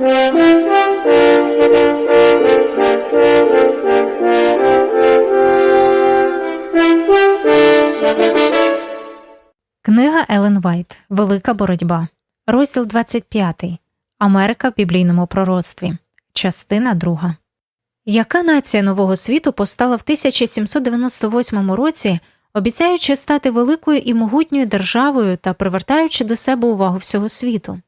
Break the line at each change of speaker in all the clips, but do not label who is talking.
Книга Елен Вайт Велика боротьба. Розділ 25. Америка в біблійному пророцтві. Частина 2. Яка нація нового світу постала в 1798 році, обіцяючи стати великою і могутньою державою та привертаючи до себе увагу всього світу?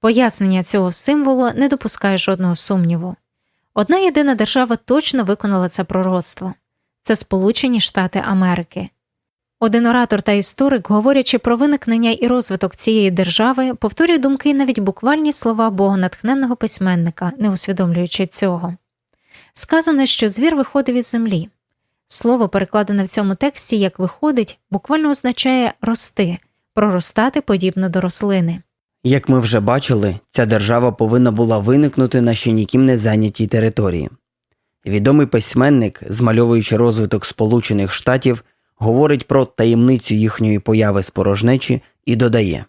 Пояснення цього символу не допускає жодного сумніву. Одна єдина держава точно виконала це пророцтво це Сполучені Штати Америки. Один оратор та історик, говорячи про виникнення і розвиток цієї держави, повторює думки і навіть буквальні слова богонатхненного письменника, не усвідомлюючи цього. Сказано, що звір виходив із землі. Слово, перекладене в цьому тексті як виходить, буквально означає рости, проростати подібно до рослини.
Як ми вже бачили, ця держава повинна була виникнути на ще ніким не зайнятій території. Відомий письменник, змальовуючи розвиток Сполучених Штатів, говорить про таємницю їхньої появи з порожнечі і додає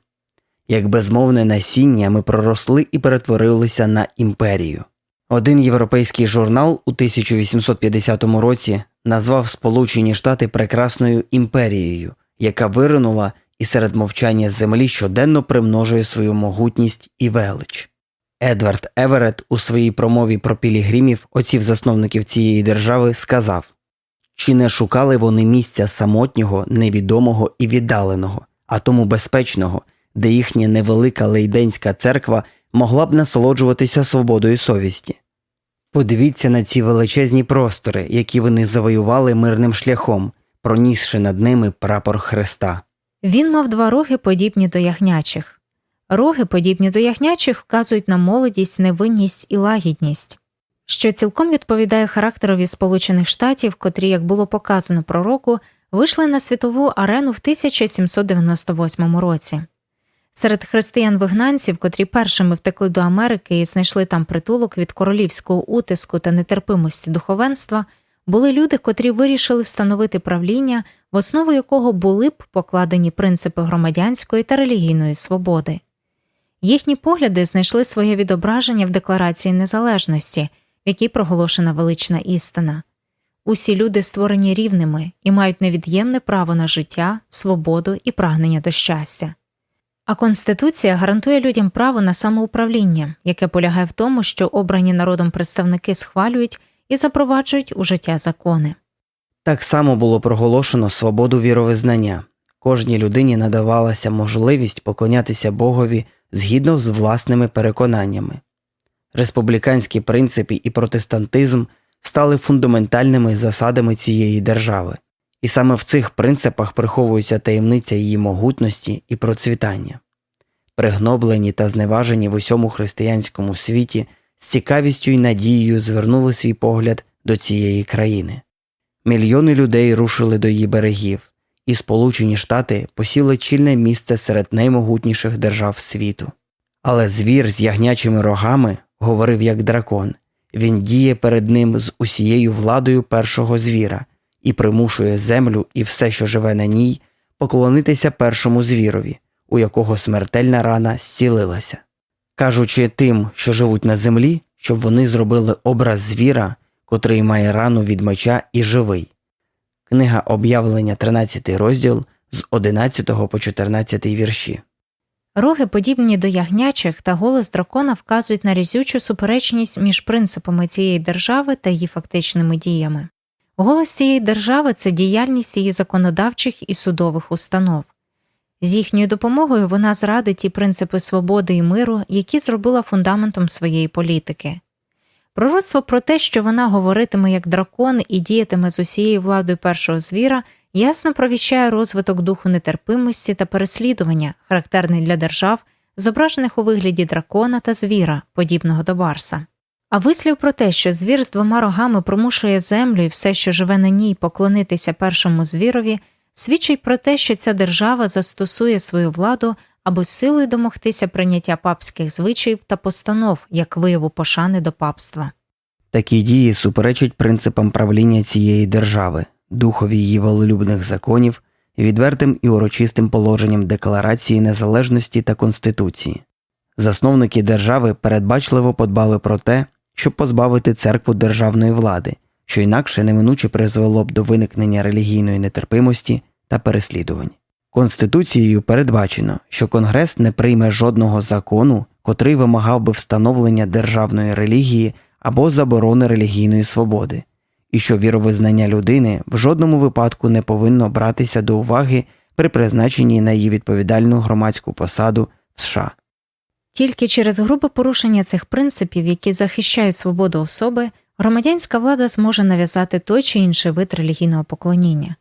як безмовне насіння ми проросли і перетворилися на імперію. Один європейський журнал у 1850 році назвав Сполучені Штати прекрасною імперією, яка виринула і серед мовчання землі щоденно примножує свою могутність і велич. Едвард Еверет у своїй промові про пілігримів, отців засновників цієї держави, сказав чи не шукали вони місця самотнього, невідомого і віддаленого, а тому безпечного, де їхня невелика лейденська церква могла б насолоджуватися свободою совісті. Подивіться на ці величезні простори, які вони завоювали мирним шляхом, пронісши над ними прапор Христа.
Він мав два роги, подібні до ягнячих. Роги, подібні до ягнячих, вказують на молодість, невинність і лагідність, що цілком відповідає характерові Сполучених Штатів, котрі, як було показано пророку, вийшли на світову арену в 1798 році. Серед християн-вигнанців, котрі першими втекли до Америки і знайшли там притулок від королівського утиску та нетерпимості духовенства, були люди, котрі вирішили встановити правління, в основу якого були б покладені принципи громадянської та релігійної свободи. Їхні погляди знайшли своє відображення в Декларації Незалежності, в якій проголошена велична істина. Усі люди створені рівними і мають невід'ємне право на життя, свободу і прагнення до щастя. А Конституція гарантує людям право на самоуправління, яке полягає в тому, що обрані народом представники схвалюють і запроваджують у життя закони.
Так само було проголошено свободу віровизнання. Кожній людині надавалася можливість поклонятися Богові згідно з власними переконаннями. Республіканські принципи і протестантизм стали фундаментальними засадами цієї держави, і саме в цих принципах приховується таємниця її могутності і процвітання. Пригноблені та зневажені в усьому християнському світі з цікавістю і надією звернули свій погляд до цієї країни. Мільйони людей рушили до її берегів, і Сполучені Штати посіли чільне місце серед наймогутніших держав світу. Але звір з ягнячими рогами говорив як дракон він діє перед ним з усією владою першого звіра і примушує землю і все, що живе на ній, поклонитися першому звірові, у якого смертельна рана зцілилася, кажучи тим, що живуть на землі, щоб вони зробили образ звіра, котрий має рану від меча і живий. Книга об'явлення 13 розділ з 11 по 14 вірші.
Роги, подібні до ягнячих, та голос дракона вказують на різючу суперечність між принципами цієї держави та її фактичними діями. Голос цієї держави це діяльність її законодавчих і судових установ. З їхньою допомогою вона зрадить ті принципи свободи і миру, які зробила фундаментом своєї політики. Пророцтво про те, що вона говоритиме як дракон і діятиме з усією владою першого звіра, ясно провіщає розвиток духу нетерпимості та переслідування, характерний для держав, зображених у вигляді дракона та звіра, подібного до барса. А вислів про те, що звір з двома рогами примушує землю і все, що живе на ній, поклонитися першому звірові, свідчить про те, що ця держава застосує свою владу, аби силою домогтися прийняття папських звичаїв та постанов як вияву пошани до папства.
Такі дії суперечать принципам правління цієї держави, духові її волелюбних законів, відвертим і урочистим положенням Декларації Незалежності та Конституції. Засновники держави передбачливо подбали про те, щоб позбавити церкву державної влади, що інакше неминуче призвело б до виникнення релігійної нетерпимості та переслідувань. Конституцією передбачено, що Конгрес не прийме жодного закону, котрий вимагав би встановлення державної релігії або заборони релігійної свободи, і що віровизнання людини в жодному випадку не повинно братися до уваги при призначенні на її відповідальну громадську посаду в США.
Тільки через грубе порушення цих принципів, які захищають свободу особи, громадянська влада зможе нав'язати той чи інший вид релігійного поклоніння.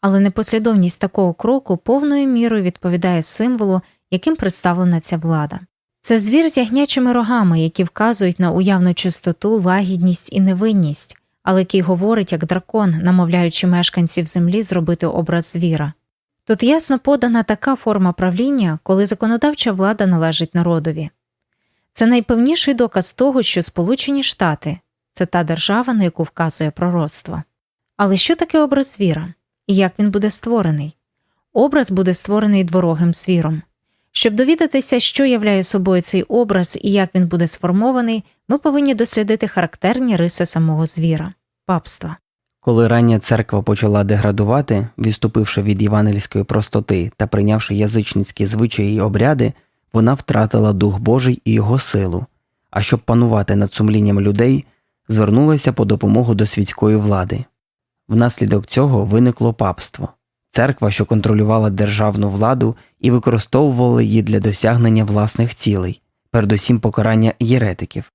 Але непослідовність такого кроку повною мірою відповідає символу, яким представлена ця влада. Це звір з ягнячими рогами, які вказують на уявну чистоту, лагідність і невинність, але який говорить як дракон, намовляючи мешканців землі зробити образ звіра. Тут ясно подана така форма правління, коли законодавча влада належить народові. Це найпевніший доказ того, що Сполучені Штати це та держава, на яку вказує пророцтво. Але що таке образ звіра? І як він буде створений? Образ буде створений дворогим звіром. Щоб довідатися, що являє собою цей образ і як він буде сформований, ми повинні дослідити характерні риси самого звіра папства.
Коли рання церква почала деградувати, відступивши від євангельської простоти та прийнявши язичницькі звичаї й обряди, вона втратила Дух Божий і його силу, а щоб панувати над сумлінням людей, звернулася по допомогу до світської влади. Внаслідок цього виникло папство церква, що контролювала державну владу і використовувала її для досягнення власних цілей, передусім покарання єретиків.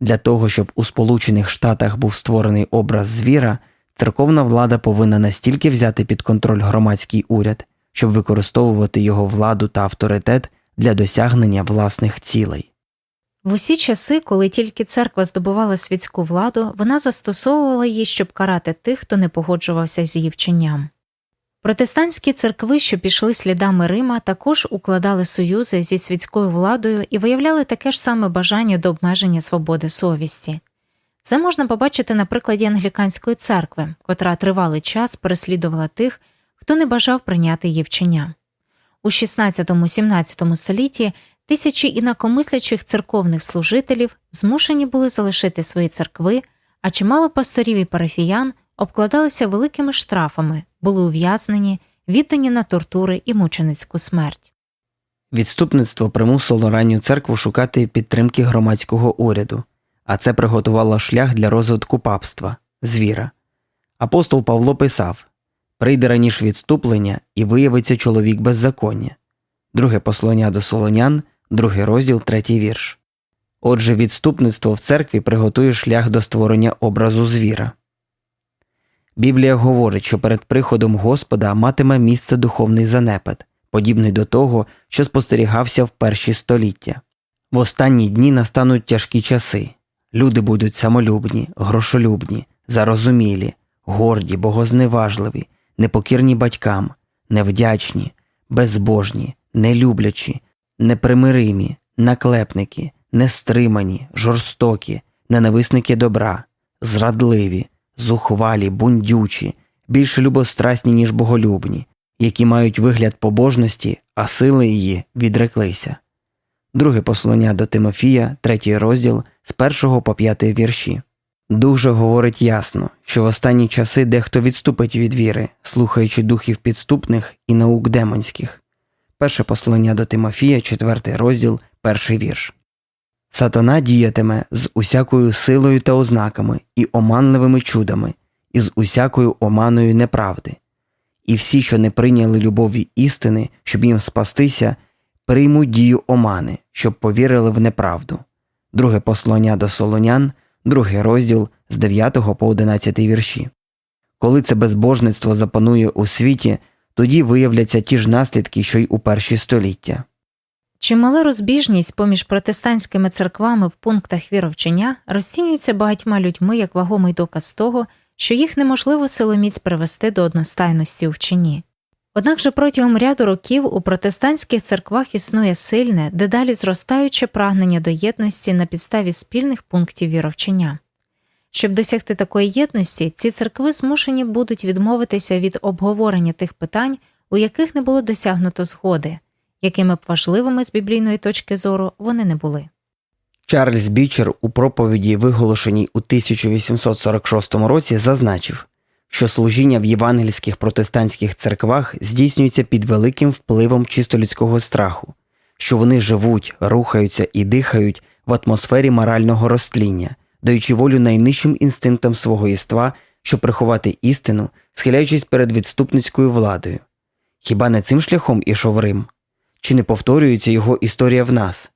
Для того, щоб у Сполучених Штатах був створений образ звіра, церковна влада повинна настільки взяти під контроль громадський уряд, щоб використовувати його владу та авторитет для досягнення власних цілей.
В усі часи, коли тільки церква здобувала світську владу, вона застосовувала її, щоб карати тих, хто не погоджувався з її вченням. Протестантські церкви, що пішли слідами Рима, також укладали союзи зі світською владою і виявляли таке ж саме бажання до обмеження свободи совісті. Це можна побачити на прикладі англіканської церкви, котра тривалий час переслідувала тих, хто не бажав прийняти її вчення. У 16-17 столітті тисячі інакомислячих церковних служителів змушені були залишити свої церкви, а чимало пасторів і парафіян обкладалися великими штрафами, були ув'язнені, віддані на тортури і мученицьку смерть.
Відступництво примусило ранню церкву шукати підтримки громадського уряду, а це приготувало шлях для розвитку папства, звіра. Апостол Павло писав Прийде раніше відступлення і виявиться чоловік беззаконня. Друге послання до Солонян, другий розділ, третій вірш. Отже, відступництво в церкві приготує шлях до створення образу звіра. Біблія говорить, що перед приходом Господа матиме місце духовний занепад, подібний до того, що спостерігався в перші століття. В останні дні настануть тяжкі часи. Люди будуть самолюбні, грошолюбні, зарозумілі, горді, богозневажливі, непокірні батькам, невдячні, безбожні, нелюблячі, непримиримі, наклепники, нестримані, жорстокі, ненависники добра, зрадливі, зухвалі, бундючі, більше любострасні, ніж боголюбні, які мають вигляд побожності, а сили її відреклися. Друге послання до Тимофія, третій розділ з першого по п'ятий вірші. Дух же говорить ясно, що в останні часи дехто відступить від віри, слухаючи духів підступних і наук демонських. Перше послання до Тимофія, четвертий розділ, перший вірш. Сатана діятиме з усякою силою та ознаками і оманливими чудами, і з усякою оманою неправди. І всі, що не прийняли любові істини, щоб їм спастися, приймуть дію омани, щоб повірили в неправду. Друге послання до Солонян, другий розділ з 9 по 11 вірші. Коли це безбожництво запанує у світі, тоді виявляться ті ж наслідки, що й у перші століття.
Чимала розбіжність поміж протестантськими церквами в пунктах віровчення розцінюється багатьма людьми як вагомий доказ того, що їх неможливо силоміць привести до одностайності у вченні. Однак же протягом ряду років у протестантських церквах існує сильне, дедалі зростаюче прагнення до єдності на підставі спільних пунктів віровчення. Щоб досягти такої єдності, ці церкви змушені будуть відмовитися від обговорення тих питань, у яких не було досягнуто згоди, якими б важливими з біблійної точки зору вони не були.
Чарльз Бічер у проповіді, виголошеній у 1846 році, зазначив, що служіння в євангельських протестантських церквах здійснюється під великим впливом чисто людського страху, що вони живуть, рухаються і дихають в атмосфері морального розтління, даючи волю найнижчим інстинктам свого єства, щоб приховати істину, схиляючись перед відступницькою владою. Хіба не цим шляхом ішов Рим? Чи не повторюється його історія в нас?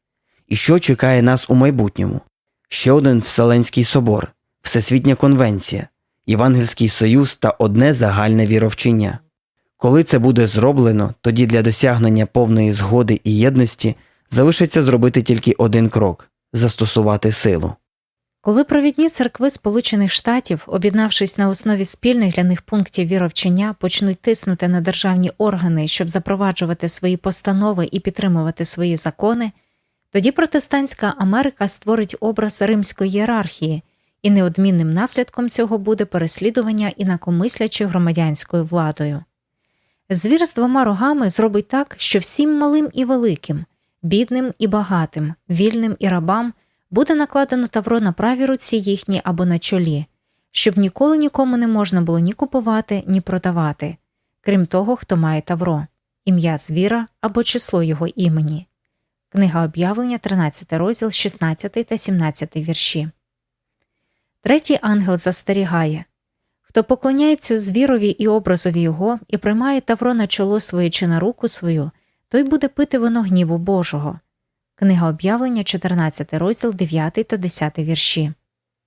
І що чекає нас у майбутньому? Ще один Вселенський собор, Всесвітня конвенція, Євангельський союз та одне загальне віровчення. Коли це буде зроблено, тоді для досягнення повної згоди і єдності залишиться зробити тільки один крок застосувати силу.
Коли провідні церкви Сполучених Штатів, об'єднавшись на основі спільних для них пунктів віровчення, почнуть тиснути на державні органи, щоб запроваджувати свої постанови і підтримувати свої закони, тоді протестантська Америка створить образ римської ієрархії, і неодмінним наслідком цього буде переслідування інакомислячи громадянською владою. Звір з двома рогами зробить так, що всім малим і великим, бідним і багатим, вільним і рабам буде накладено тавро на правій руці їхній або на чолі, щоб ніколи нікому не можна було ні купувати, ні продавати, крім того, хто має тавро, ім'я звіра або число його імені. Книга об'явлення, 13 розділ, 16 та 17 вірші. Третій ангел застерігає Хто поклоняється звірові і образові його і приймає тавро на чоло своє чи на руку свою, той буде пити вино гніву Божого. Книга об'явлення, 14 розділ, 9 та 10 вірші.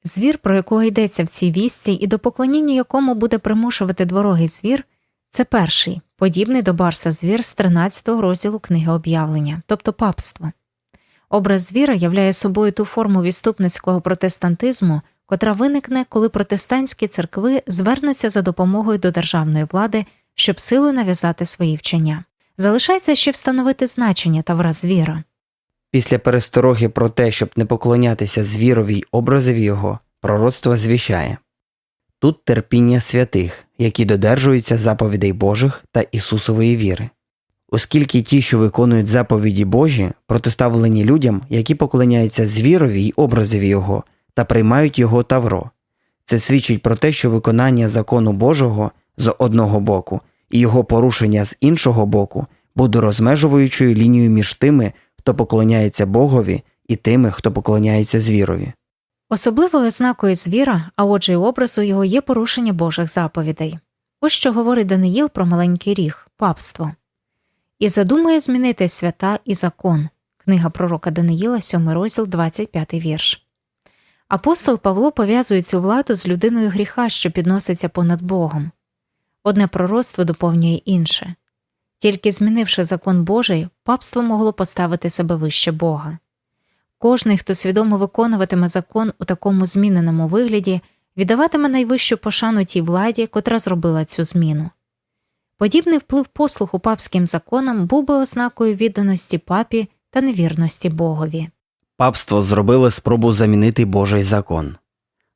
Звір, про якого йдеться в цій вісці, і до поклоніння якому буде примушувати дворогий звір, це перший, подібний до Барса звір з 13 розділу книги об'явлення, тобто папство. Образ звіра являє собою ту форму відступницького протестантизму, котра виникне, коли протестантські церкви звернуться за допомогою до державної влади, щоб силою нав'язати свої вчення. Залишається ще встановити значення тавра звіра.
Після перестороги про те, щоб не поклонятися звірові й образові його, пророцтво звіщає тут терпіння святих, які додержуються заповідей Божих та Ісусової віри. Оскільки ті, що виконують заповіді Божі, протиставлені людям, які поклоняються звірові й образові його та приймають його тавро. Це свідчить про те, що виконання закону Божого з одного боку і його порушення з іншого боку буде розмежуючою лінією між тими, хто поклоняється Богові, і тими, хто поклоняється звірові.
Особливою ознакою звіра, а отже й образу його є порушення Божих заповідей. Ось що говорить Даниїл про маленький ріг, папство. І задумає змінити свята і закон. Книга пророка Даниїла, 7 розділ, 25 вірш. Апостол Павло пов'язує цю владу з людиною гріха, що підноситься понад Богом. Одне пророцтво доповнює інше. Тільки змінивши закон Божий, папство могло поставити себе вище Бога. Кожний, хто свідомо виконуватиме закон у такому зміненому вигляді, віддаватиме найвищу пошану тій владі, котра зробила цю зміну. Подібний вплив послуху папським законам був би ознакою відданості папі та невірності Богові.
Папство зробило спробу замінити Божий закон.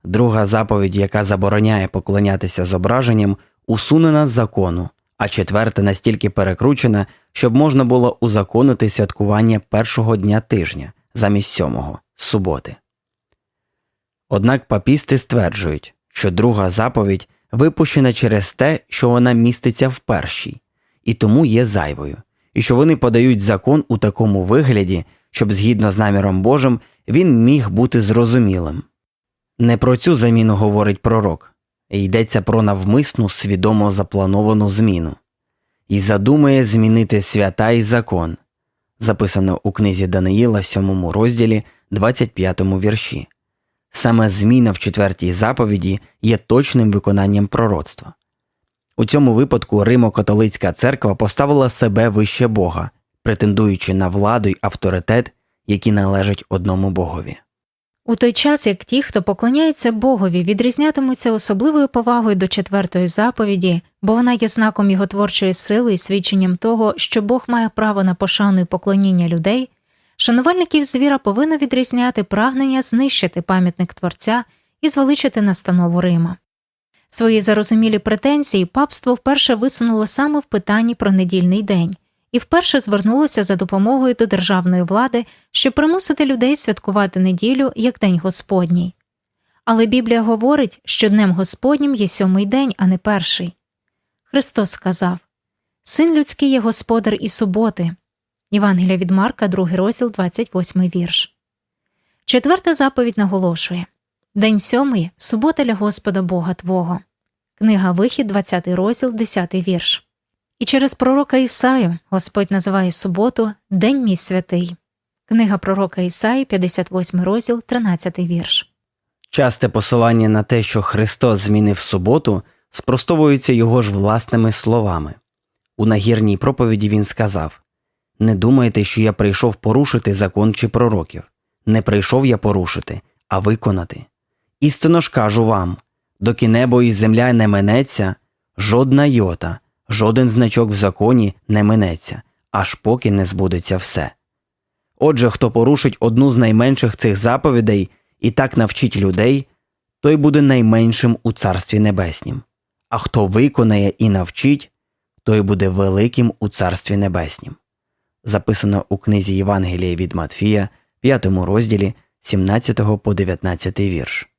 Друга заповідь, яка забороняє поклонятися зображенням, усунена з закону, а четверта настільки перекручена, щоб можна було узаконити святкування першого дня тижня замість сьомого суботи. Однак папісти стверджують, що друга заповідь випущена через те, що вона міститься в першій, і тому є зайвою, і що вони подають закон у такому вигляді, щоб згідно з наміром Божим він міг бути зрозумілим. Не про цю заміну говорить пророк, йдеться про навмисну свідомо заплановану зміну, і задумає змінити свята і закон, записано у книзі Даниїла, 7 розділі, 25 вірші. Саме зміна в четвертій заповіді є точним виконанням пророцтва. У цьому випадку Римо-католицька церква поставила себе вище Бога, претендуючи на владу й авторитет, які належать одному Богові.
У той час як ті, хто поклоняється Богові, відрізнятимуться особливою повагою до четвертої заповіді, бо вона є знаком його творчої сили і свідченням того, що Бог має право на пошану і поклоніння людей, шанувальників звіра повинно відрізняти прагнення знищити пам'ятник Творця і звеличити настанову Рима. Свої зарозумілі претензії папство вперше висунуло саме в питанні про недільний день і вперше звернулося за допомогою до державної влади, щоб примусити людей святкувати неділю як День Господній. Але Біблія говорить, що Днем Господнім є сьомий день, а не перший. Христос сказав Син людський є господар і суботи. Євангелія від Марка, 2 розділ, 28 вірш. Четверта заповідь наголошує День сьомий субота для Господа Бога Твого. Книга Вихід, 20 розділ, 10 вірш. І через пророка Ісаю Господь називає суботу День мій святий. Книга пророка Ісаї, 58 розділ, 13 вірш.
Часте посилання на те, що Христос змінив суботу, спростовується його ж власними словами. У нагірній проповіді він сказав Не думайте, що я прийшов порушити закон чи пророків. Не прийшов я порушити, а виконати. Істинно ж кажу вам доки небо і земля не минеться, жодна йота, жоден значок в законі не минеться, аж поки не збудеться все. Отже, хто порушить одну з найменших цих заповідей і так навчить людей, той буде найменшим у Царстві Небеснім, а хто виконає і навчить, той буде великим у Царстві Небеснім. Записано у книзі Євангелія від Матфія, 5 розділі 17 по 19 вірш.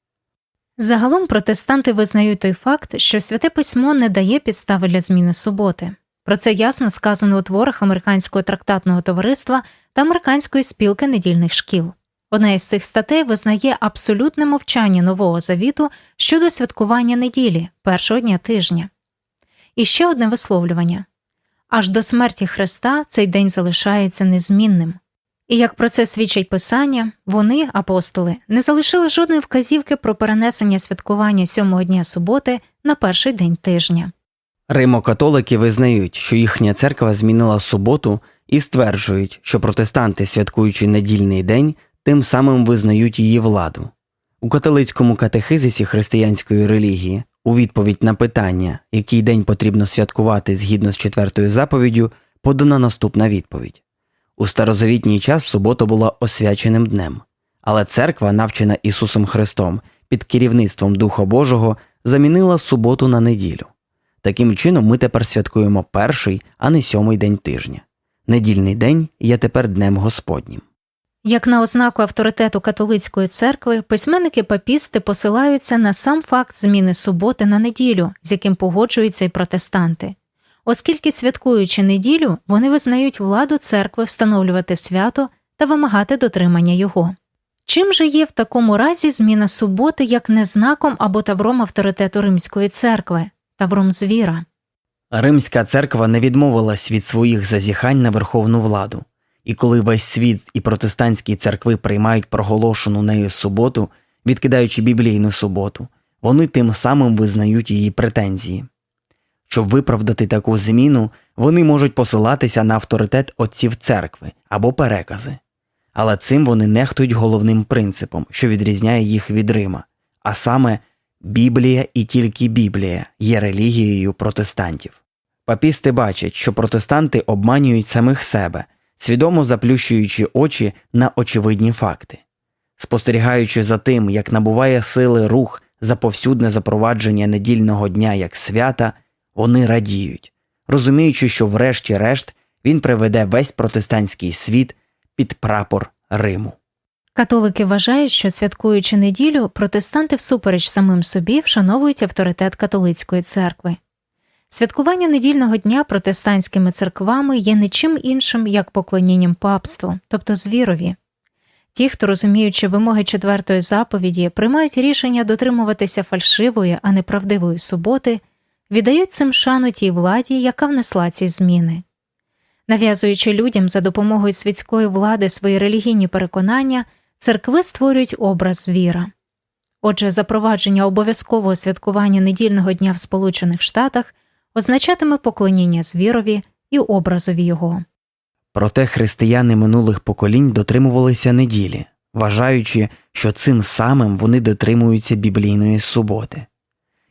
Загалом протестанти визнають той факт, що святе письмо не дає підстави для зміни суботи. Про це ясно сказано у творах американського трактатного товариства та американської спілки недільних шкіл. Одна із цих статей визнає абсолютне мовчання нового завіту щодо святкування неділі, першого дня тижня. І ще одне висловлювання аж до смерті Христа цей день залишається незмінним. І як про це свідчить Писання, вони, апостоли, не залишили жодної вказівки про перенесення святкування сьомого дня суботи на перший день тижня.
Римокатолики визнають, що їхня церква змінила суботу і стверджують, що протестанти, святкуючи недільний день, тим самим визнають її владу. У католицькому катехизисі християнської релігії у відповідь на питання, який день потрібно святкувати згідно з четвертою заповіддю, подана наступна відповідь. У старозавітній час субота була освяченим днем, але церква, навчена Ісусом Христом під керівництвом Духа Божого, замінила суботу на неділю. Таким чином, ми тепер святкуємо перший, а не сьомий день тижня. Недільний день є тепер днем Господнім.
Як на ознаку авторитету католицької церкви, письменники папісти посилаються на сам факт зміни суботи на неділю, з яким погоджуються й протестанти. Оскільки, святкуючи неділю, вони визнають владу церкви встановлювати свято та вимагати дотримання його. Чим же є в такому разі зміна суботи як не знаком або тавром авторитету Римської церкви, тавром звіра?
Римська церква не відмовилась від своїх зазіхань на верховну владу, і коли весь світ і протестантські церкви приймають проголошену нею суботу, відкидаючи біблійну суботу, вони тим самим визнають її претензії. Щоб виправдати таку зміну, вони можуть посилатися на авторитет отців церкви або перекази, але цим вони нехтують головним принципом, що відрізняє їх від Рима, а саме Біблія і тільки Біблія є релігією протестантів. Папісти бачать, що протестанти обманюють самих себе, свідомо заплющуючи очі на очевидні факти. Спостерігаючи за тим, як набуває сили рух за повсюдне запровадження недільного дня як свята, вони радіють, розуміючи, що врешті-решт він приведе весь протестантський світ під прапор Риму.
Католики вважають, що святкуючи неділю, протестанти всупереч самим собі вшановують авторитет католицької церкви. Святкування недільного дня протестантськими церквами є не чим іншим, як поклонінням папству, тобто звірові. Ті, хто розуміючи вимоги четвертої заповіді, приймають рішення дотримуватися фальшивої, а не правдивої суботи, віддають цим шану тій владі, яка внесла ці зміни. Нав'язуючи людям за допомогою світської влади свої релігійні переконання, церкви створюють образ звіра. Отже, запровадження обов'язкового святкування недільного дня в Сполучених Штатах означатиме поклоніння звірові і образові його.
Проте християни минулих поколінь дотримувалися неділі, вважаючи, що цим самим вони дотримуються біблійної суботи.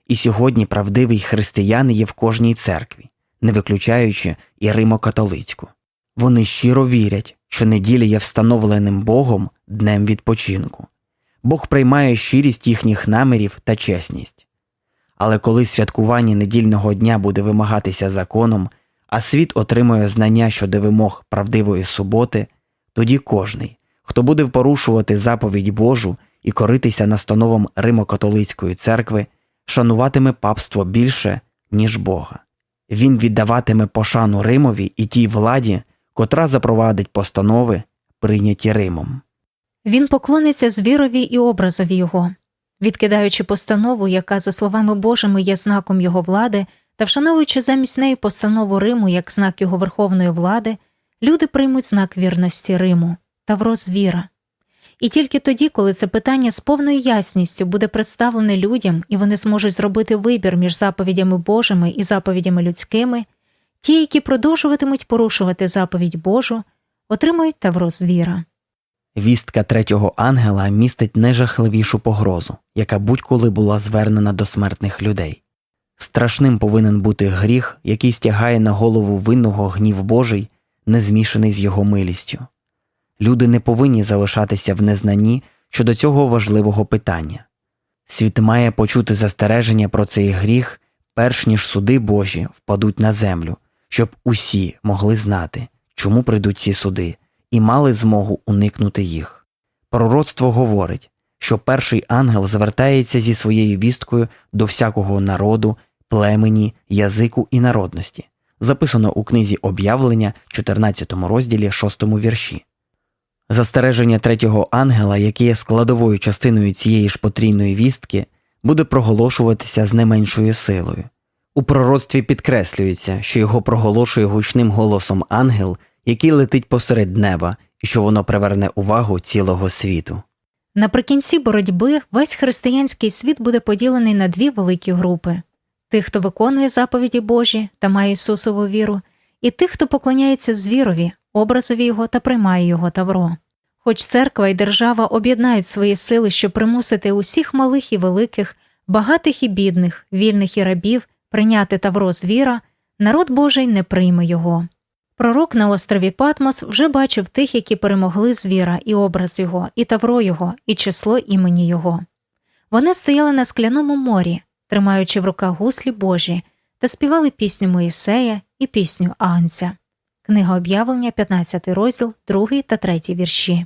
І сьогодні правдивий християни є в кожній церкві, не виключаючи і Римо-католицьку. Вони щиро вірять, що неділя є встановленим Богом днем відпочинку. Бог приймає щирість їхніх намірів та чесність. Але коли святкування недільного дня буде вимагатися законом, а світ отримує знання щодо вимог правдивої суботи, тоді кожний, хто буде порушувати заповідь Божу і коритися настановам Римо-католицької церкви, шануватиме папство більше, ніж Бога. Він віддаватиме пошану Римові і тій владі, котра запровадить постанови, прийняті Римом.
Він поклониться звірові і образові його, відкидаючи постанову, яка, за словами Божими, є знаком його влади, та вшановуючи замість неї постанову Риму як знак його верховної влади, люди приймуть знак вірності Риму Тавро звіра. І тільки тоді, коли це питання з повною ясністю буде представлене людям і вони зможуть зробити вибір між заповідями Божими і заповідями людськими, ті, які продовжуватимуть порушувати заповідь Божу, отримають Тавро звіра.
Вістка третього ангела містить найжахливішу погрозу, яка будь-коли була звернена до смертних людей. Страшним повинен бути гріх, який стягає на голову винного гнів Божий, не змішаний з його милістю. Люди не повинні залишатися в незнанні щодо цього важливого питання. Світ має почути застереження про цей гріх, перш ніж суди Божі впадуть на землю, щоб усі могли знати, чому прийдуть ці суди, і мали змогу уникнути їх. Пророцтво говорить, що перший ангел звертається зі своєю вісткою до всякого народу, племені, язику і народності, записано у книзі об'явлення, 14 розділі 6 вірші. Застереження третього ангела, яке є складовою частиною цієї ж потрійної вістки, буде проголошуватися з не меншою силою. У пророцтві підкреслюється, що його проголошує гучним голосом ангел, який летить посеред неба, і що воно приверне увагу цілого світу.
Наприкінці боротьби весь християнський світ буде поділений на дві великі групи тих, хто виконує заповіді Божі та має Ісусову віру, і тих, хто поклоняється звірові, образові його та приймає його тавро. Хоч церква і держава об'єднають свої сили, щоб примусити усіх малих і великих, багатих і бідних, вільних і рабів прийняти тавро звіра, народ Божий не прийме його. Пророк на острові Патмос вже бачив тих, які перемогли звіра, і образ його, і тавро його, і число імені його. Вони стояли на скляному морі, тримаючи в руках гуслі Божі, та співали пісню Моїсея і пісню Агнця. Книга об'явлення, 15 розділ, 2 та 3 вірші.